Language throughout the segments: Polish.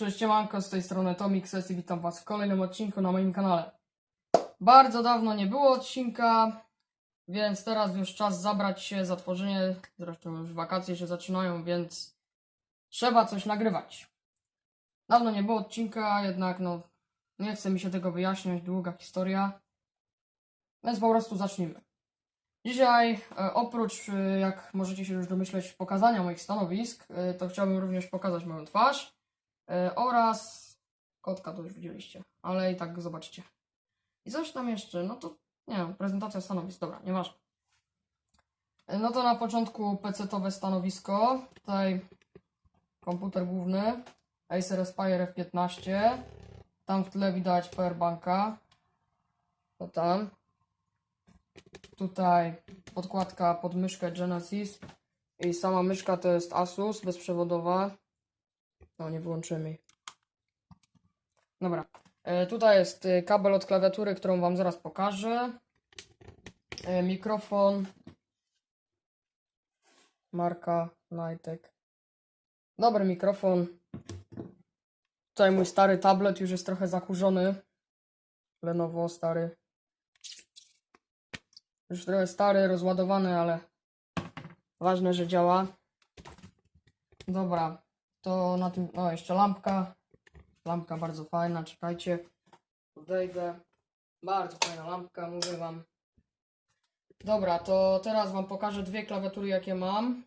Cześć, siemanko, z tej strony Tomix i witam was w kolejnym odcinku na moim kanale. Bardzo dawno nie było odcinka, więc teraz już czas zabrać się za tworzenie, zresztą już wakacje się zaczynają, więc trzeba coś nagrywać. Dawno nie było odcinka, jednak no, nie chce mi się tego wyjaśniać, długa historia, więc po prostu zacznijmy. Dzisiaj, e, oprócz, e, jak możecie się już domyśleć, pokazania moich stanowisk, e, to chciałbym również pokazać moją twarz oraz kotka, to już widzieliście, ale i tak zobaczcie. I coś tam jeszcze, no to nie wiem, prezentacja stanowisk, dobra, nieważne. E, No to na początku PC-towe stanowisko, tutaj komputer główny, Acer Aspire F15, tam w tle widać powerbanka, to tam. Tutaj podkładka pod myszkę Genesis i sama myszka to jest Asus bezprzewodowa. No nie wyłączymy jej. Dobra. E, tutaj jest e, kabel od klawiatury, którą wam zaraz pokażę. E, mikrofon. Marka Nitek. Dobry mikrofon. Tutaj mój stary tablet już jest trochę zakurzony. Lenovo stary. Już trochę stary, rozładowany, ale ważne, że działa. Dobra, to na tym. O, jeszcze lampka. Lampka bardzo fajna, czekajcie. Podejdę. Bardzo fajna lampka, mówię wam. Dobra, to teraz wam pokażę dwie klawiatury, jakie mam.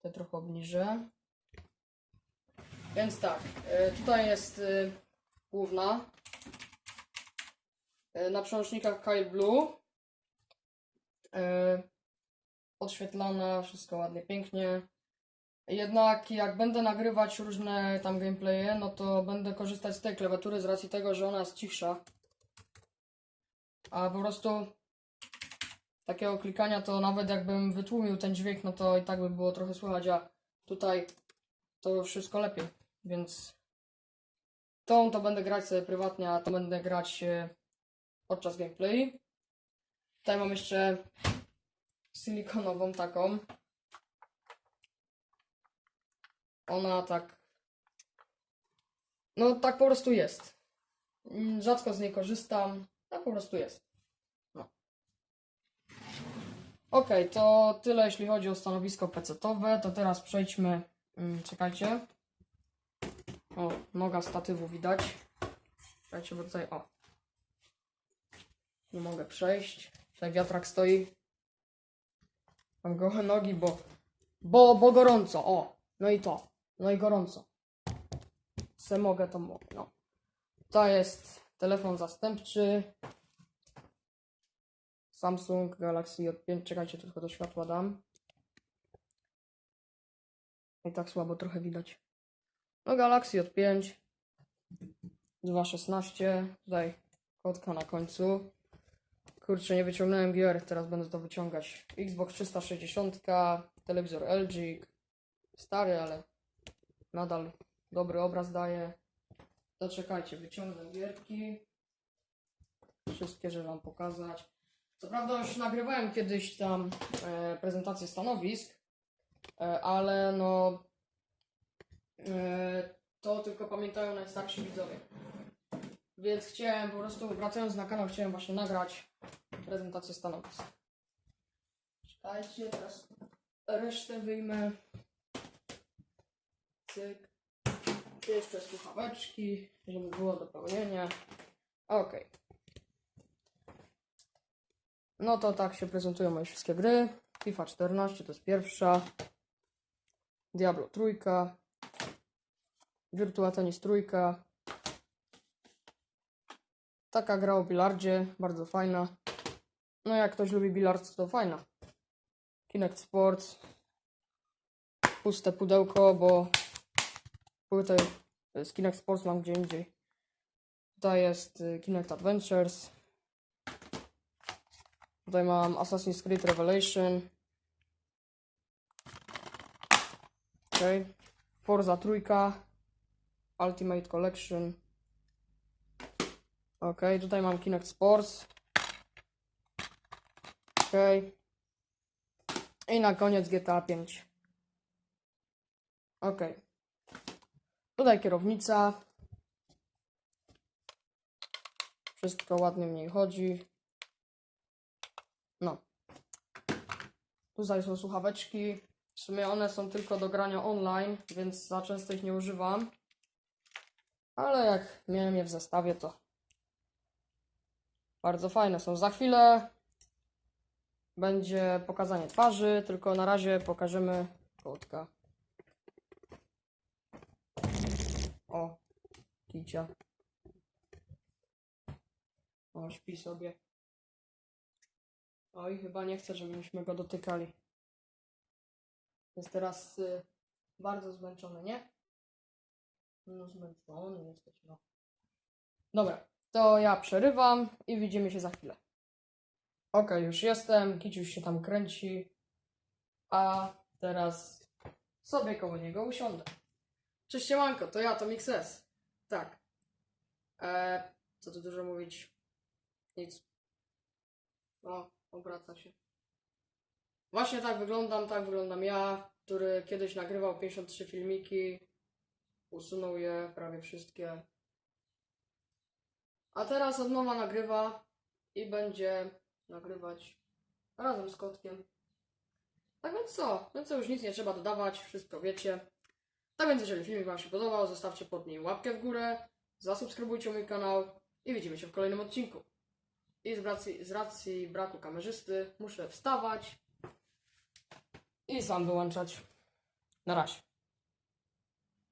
Te trochę obniżę. Więc tak, e, tutaj jest e, główna. E, Na przełącznikach Kyle Blue. Odświetlana, wszystko ładnie, pięknie. Jednak jak będę nagrywać różne tam gameplaye, no to będę korzystać z tej klawiatury z racji tego, że ona jest cichsza. A po prostu takiego klikania to nawet jakbym wytłumił ten dźwięk, no to i tak by było trochę słychać, a tutaj to wszystko lepiej. Więc tą to będę grać sobie prywatnie, a to będę grać e, podczas gameplay. Tutaj mam jeszcze silikonową taką. Ona tak. No tak po prostu jest. Mm, Rzadko z niej korzystam. Tak po prostu jest. No. Okej, to tyle jeśli chodzi o stanowisko PC-towe. To teraz przejdźmy. mm, Czekajcie. O, noga statywu widać. Czekajcie, bo tutaj. O. Nie mogę przejść. Tutaj wiatrak stoi. Mam gołe nogi, bo. Bo, bo gorąco. O. No i to. No i gorąco. Se mogę, to mogę. No. To jest telefon zastępczy. Samsung Galaxy J5. Czekajcie, tylko do światła dam. I tak słabo trochę widać. No Galaxy J5. 2.16. Tutaj kotka na końcu. Kurczę, nie wyciągnąłem gier, teraz będę to wyciągać. Xbox 360, telewizor LG. Stary, ale nadal dobry obraz daje. To czekajcie, wyciągnę gierki. Wszystkie, żeby wam pokazać. Co prawda już nagrywałem kiedyś tam e, prezentację stanowisk, e, ale no e, to tylko pamiętają najstarsi widzowie. Więc chciałem po prostu, wracając na kanał, chciałem właśnie nagrać prezentację stanowisk. Czekajcie, teraz resztę wyjmę. Cyk. Jeszcze słuchaweczki, żeby było dopełnienie. Ok. No to tak się prezentują moje wszystkie gry. FIFA 14 to jest pierwsza. Diablo trójka. Virtua Tennis trójka. Taka gra o bilardzie, bardzo fajna. No jak ktoś lubi bilard, to fajna. Kinect Sports. Puste pudełko, bo płytę z Kinect Sports mam gdzie indziej. Tutaj jest y, Kinect Adventures. Tutaj mam Assassin's Creed Revelation. Okay. Forza trójka. Ultimate Collection. Ok, tutaj mam Kinect Sports. Ok. I na koniec GTA 5. Ok. Tutaj kierownica. Wszystko ładnie w niej chodzi. No. Tutaj są słuchaweczki. W sumie one są tylko do grania online, więc za często ich nie używam. Ale jak miałem je w zestawie, to bardzo fajne są. Za chwilę będzie pokazanie twarzy, tylko na razie pokażemy kotka. O, kicia. O, śpi sobie. Oj, chyba nie chce, żebyśmy go dotykali. Jest teraz y, bardzo zmęczony, nie? No, zmęczony jesteś, no. Dobra, to ja przerywam i widzimy się za chwilę. Okej, już jestem, Kiciuś się tam kręci, a teraz sobie koło niego usiądę. Cześć siemanko, to ja, to Mixes. Tak. Eee, co tu dużo mówić? Nic. O, obraca się. Właśnie tak wyglądam, tak wyglądam ja, który kiedyś nagrywał 53 filmiki, usunął je prawie wszystkie. A teraz od nowa nagrywa i będzie nagrywać razem z kotkiem. Tak więc co? Więc co już nic nie trzeba dodawać, wszystko wiecie. Tak więc jeżeli filmik Wam się podobał, zostawcie pod nim łapkę w górę, zasubskrybujcie mój kanał i widzimy się w kolejnym odcinku. I z racji, z racji braku kamerzysty muszę wstawać i sam wyłączać. Na razie.